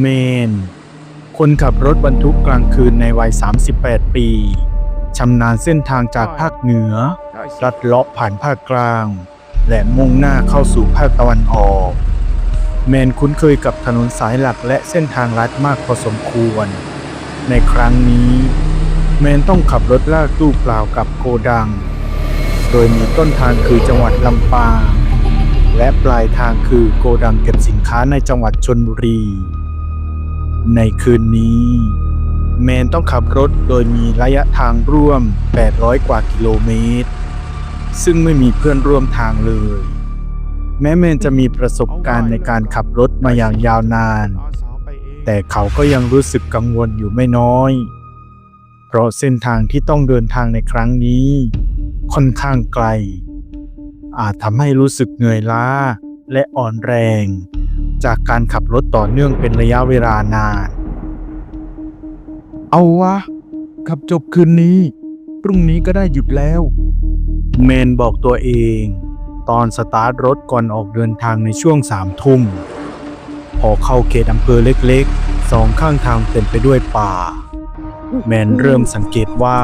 เมน คนขับรถบรรทุกกลางคืนในวัย 38 ปี ชำนาญเส้นทางจากภาคเหนือ ลัดเลาะผ่านภาคกลาง และมุ่งหน้าเข้าสู่ภาคตะวันออกแมนคุ้นเคยกับถนนสายหลักและเส้นทางลัดมากพอสมควร ในครั้งนี้แมนต้องขับรถลากตู้เปล่ากับโกดัง โดยมีต้นทางคือจังหวัดลำปางและปลายทางคือโกดังเก็บสินค้าในจังหวัดชนบุรี ในคืนนี้ แมนต้องขับรถโดยมีระยะทางร่วม 800 กว่ากิโลเมตร ซึ่งไม่มีเพื่อนร่วมทางเลย แม้แมนจะมีประสบการณ์ในการขับรถมาอย่างยาวนาน แต่เขาก็ยังรู้สึกกังวลอยู่ไม่น้อย เพราะเส้นทางที่ต้องเดินทางในครั้งนี้ ค่อนข้างไกล อาจทำให้รู้สึกเหนื่อยล้าและอ่อนแรง จากการขับรถต่อเนื่องเป็นระยะเวลานาน เอาวะ ขับจบคืนนี้ พรุ่งนี้ก็ได้หยุดแล้ว เมนบอกตัวเอง ตอนสตาร์ทรถก่อนออกเดินทางในช่วงสามทุ่ม พอเข้าเขตอำเภอเล็กๆ สองข้างทางเต็มไปด้วยป่า แมนเริ่มสังเกตว่า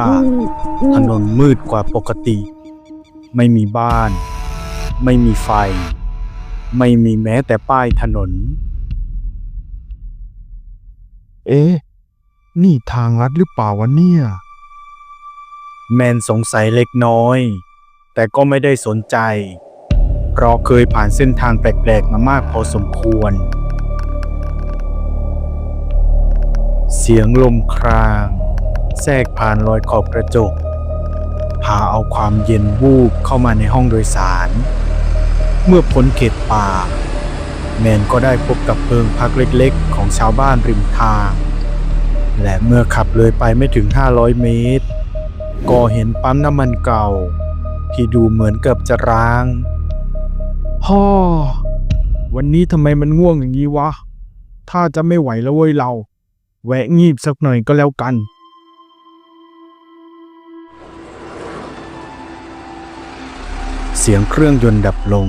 ถนนมืดกว่าปกติ ไม่มีบ้าน ไม่มีไฟ ไม่มีแม้แต่ป้ายถนน เอ๊ะ นี่ทางลัดหรือเปล่าวะเนี่ย แมนสงสัยเล็กน้อย แต่ก็ไม่ได้สนใจ เพราะเคยผ่านเส้นทางแปลกๆมามากพอสมควร เสียงลมคราง แทรกผ่านรอยขอบกระจก พาเอาความเย็นวูบเข้ามาในห้องโดยสาร เมื่อพ้นเขตป่า แมนก็ได้พบกับเพิงพักเล็กๆ ของชาวบ้านริมทาง และเมื่อขับเลยไปไม่ถึง 500 เมตร ก็เห็นปั๊มน้ำมันเก่า ที่ดูเหมือนเกือบจะร้างพ่อวันนี้ทำไมมันง่วงอย่างนี้วะ ถ้าจะไม่ไหวแล้วเว้ยเรา แวะงีบสักหน่อยก็แล้วกัน สียงเครื่องยนต์ดับลง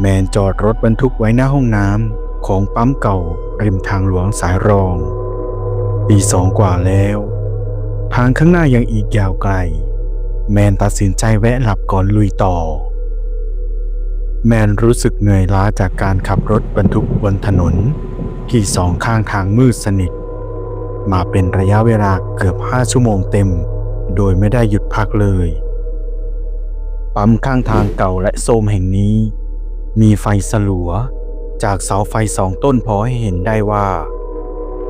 แมนจอดรถบรรทุกไว้หน้าห้องน้ำของปั๊มเก่าริมทางหลวงสายรอง ปีสองกว่าแล้ว ทางข้างหน้ายังอีกยาวไกล แมนตัดสินใจแวะหลับก่อนลุยต่อ แมนรู้สึกเหนื่อยล้าจากการขับรถบรรทุกบนถนน ที่สองข้างทางมืดสนิท มาเป็นระยะเวลาเกือบห้าชั่วโมงเต็ม โดยไม่ได้หยุดพักเลย ปั๊มข้างทางเก่าและโทรมแห่งนี้ มีไฟสลัว จากเสาไฟสองต้นพอให้เห็นได้ว่า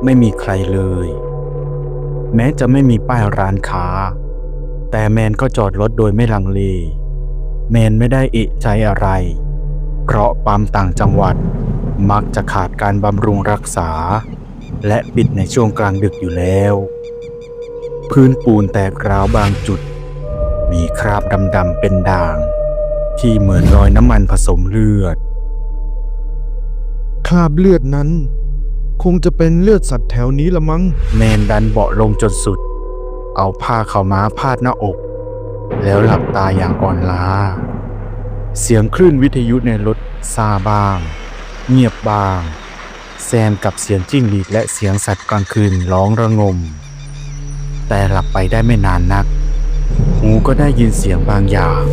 ไม่มีใครเลย แม้จะไม่มีป้ายร้านค้า แต่แมนก็จอดรถโดยไม่ลังเล แมนไม่ได้เอะใจอะไร เพราะปั๊มต่างจังหวัดมักจะขาดการบำรุงรักษา และปิดในช่วงกลางดึกอยู่แล้ว พื้นปูนแตกร้าวบางจุด มีคราบดำๆเป็นด่าง ที่เหมือนรอยน้ำมันผสมเลือด คราบเลือดนั้น คงจะเป็นเลือดสัตว์แถวนี้ละมั้ง แมนดันเบาะลงจนสุด เอาผ้าขาวม้าพาดหน้าอก แล้วหลับตาอย่างอ่อนล้า เสียงคลื่นวิทยุในรถซาบ้าง เงียบบ้าง แซมกับเสียงจิ้งหรีดและเสียงสัตว์กลางคืนร้องระงม แต่หลับไปได้ไม่นานนักหู ก็ได้ยินเสียงบางอย่าง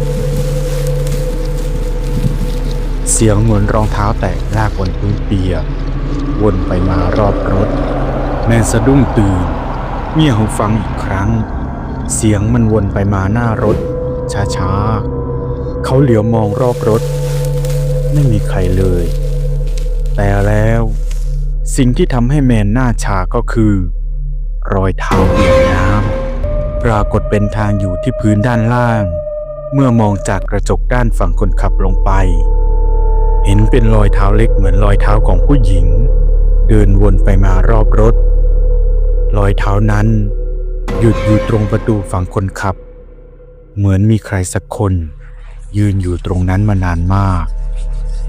เสียงเหมือนรองเท้าแตกลากบนพื้นเปียกวนไปมารอบรถ แมนสะดุ้งตื่นเงี่ยหูฟังอีกครั้ง เสียงมันวนไปมาหน้ารถ ช้าๆ เขาเหลียวมองรอบรถ ไม่มีใครเลย แต่แล้ว สิ่งที่ทำให้แมนหน้าชาก็คือ รอยเท้าเปียกน้ ปรากฏเป็นทางอยู่ที่พื้นด้านล่าง เมื่อมองจากกระจกด้านฝั่งคนขับลงไป เห็นเป็นรอยเท้าเล็กเหมือนรอยเท้าของผู้หญิง เดินวนไปมารอบรถ รอยเท้านั้น หยุดอยู่ตรงประตูฝั่งคนขับ เหมือนมีใครสักคน ยืนอยู่ตรงนั้นมานานมาก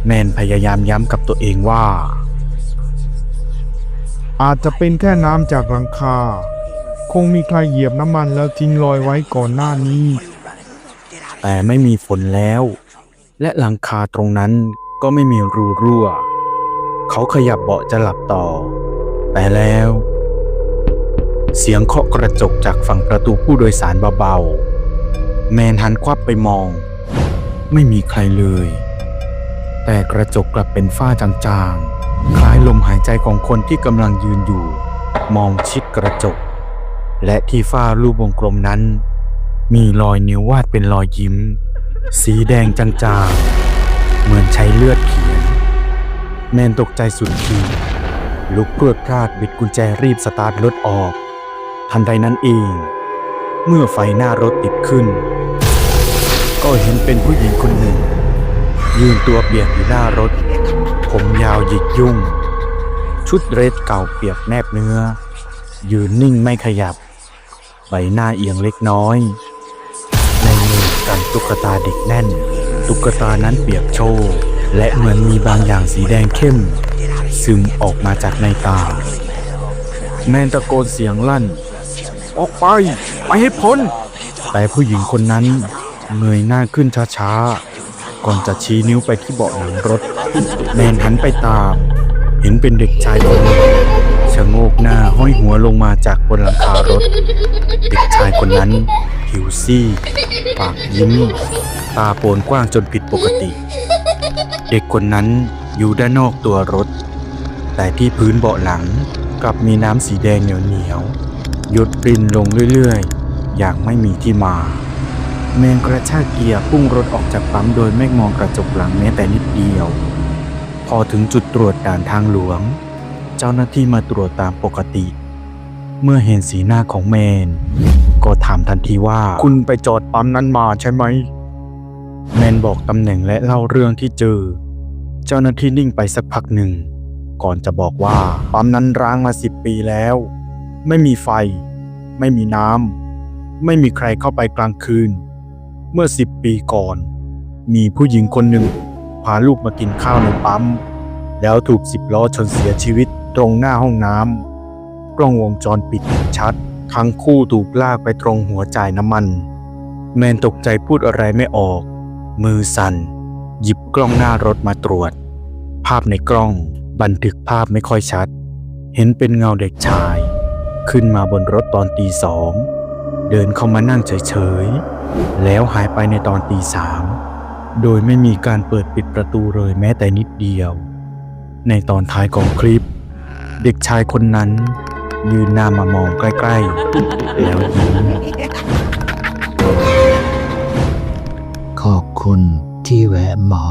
แมนพยายามย้ำกับตัวเองว่า อาจจะเป็นแค่น้ำจากหลังคา คงมีใครเหยียบน้ำมันแล้วทิ้งรอยไว้ก่อนหน้านี้ แต่ไม่มีฝนแล้ว และหลังคาตรงนั้นก็ไม่มีรูรั่ว เขาขยับเบาะจะหลับต่อ แต่แล้ว เสียงเคาะกระจกจากฝั่งประตูผู้โดยสารเบาๆ แมนหันควับไปมอง ไม่มีใครเลย แต่กระจกกลับเป็นฝ้าจางๆ คล้ายลมหายใจของคนที่กำลังยืนอยู่ มองชิดกระจก และที่ฝ้ารูปวงกลมนั้น มีรอยนิ้ววาดเป็นรอยยิ้ม สีแดงจางๆ เหมือนใช้เลือดเขียน แมนตกใจสุดขีดลุกพรวดพลาดบิดกุญแจรีบสตาร์ทรถออก ทันใดนั้นเอง เมื่อไฟหน้ารถติดขึ้น ก็เห็นเป็นผู้หญิงคนหนึ่ง ยืนตัวเปียกอยู่หน้ารถ ผมยาวหยิกยุ่ง ชุดเรสเก่าเปียกแนบเนื้อ ยืนนิ่งไม่ขยับ ใบหน้าเอียงเล็กน้อย ในมือกำตุ๊กตาเด็กแน่น ตุ๊กตานั้นเปียกโชว์และเหมือนมีบางอย่างสีแดงเข้ม ซึมออกมาจากในตา แมนตะโกนเสียงลั่น ออกไป ไปให้พ้น แต่ผู้หญิงคนนั้นเงยหน้าขึ้นช้าๆ ก่อนจะชี้นิ้วไปที่เบาะหลังรถ แมนหันไปตาม เห็นเป็นเด็กชายคนหนึ่ง ชะโงกหน้าห้อยหัวลงมาจากบนหลังคารถ เด็กชายคนนั้น ผิวซีดปากยิ้ม ตาโปนกว้างจนผิดปกติ เด็กคนนั้นอยู่ด้านนอกตัวรถ แต่ที่พื้นเบาะหลังกลับมีน้ำสีแดงเหนียวๆหยดปรินลงเรื่อยๆ อย่างไม่มีที่มา แมนกระชากเกียร์พุ่งรถออกจากปั๊มโดยไม่มองกระจกหลังแม้แต่นิดเดียว พอถึงจุดตรวจด่านทางหลวง เจ้าหน้าที่มาตรวจตามปกติ เมื่อเห็นสีหน้าของแมน ก็ถามทันทีว่าคุณไปจอดปั๊มนั้นมาใช่ไหมแมนบอกตำแหน่งและเล่าเรื่องที่เจอ เจ้าหน้าที่นิ่งไปสักพักหนึ่ง ก่อนจะบอกว่าปั๊มนั้นร้างมาสิบปีแล้ว ไม่มีไฟ ไม่มีน้ำไม่มีใครเข้าไปกลางคืน เมื่อสิบปีก่อน มีผู้หญิงคนหนึ่งพาลูกมากินข้าวในปั๊มแล้วถูกสิบล้อชนเสียชีวิต ตรงหน้าห้องน้ำกล้องวงจรปิดชัด ทั้งคู่ถูกลากไปตรงหัวจ่ายน้ำมัน แมนตกใจพูดอะไรไม่ออก มือสั่น หยิบกล้องหน้ารถมาตรวจ ภาพในกล้องบันทึกภาพไม่ค่อยชัด เห็นเป็นเงาเด็กชาย ขึ้นมาบนรถตอนตีสองเดินเข้ามานั่งเฉยๆ แล้วหายไปในตอนตีสามโดยไม่มีการเปิดปิดประตูเลยแม้แต่นิดเดียว ในตอนท้ายของคลิป เด็กชายคนนั้น ยืนหน้ามามองใกล้ ๆ แล้วยิ้มขอบคุณที่แวะมา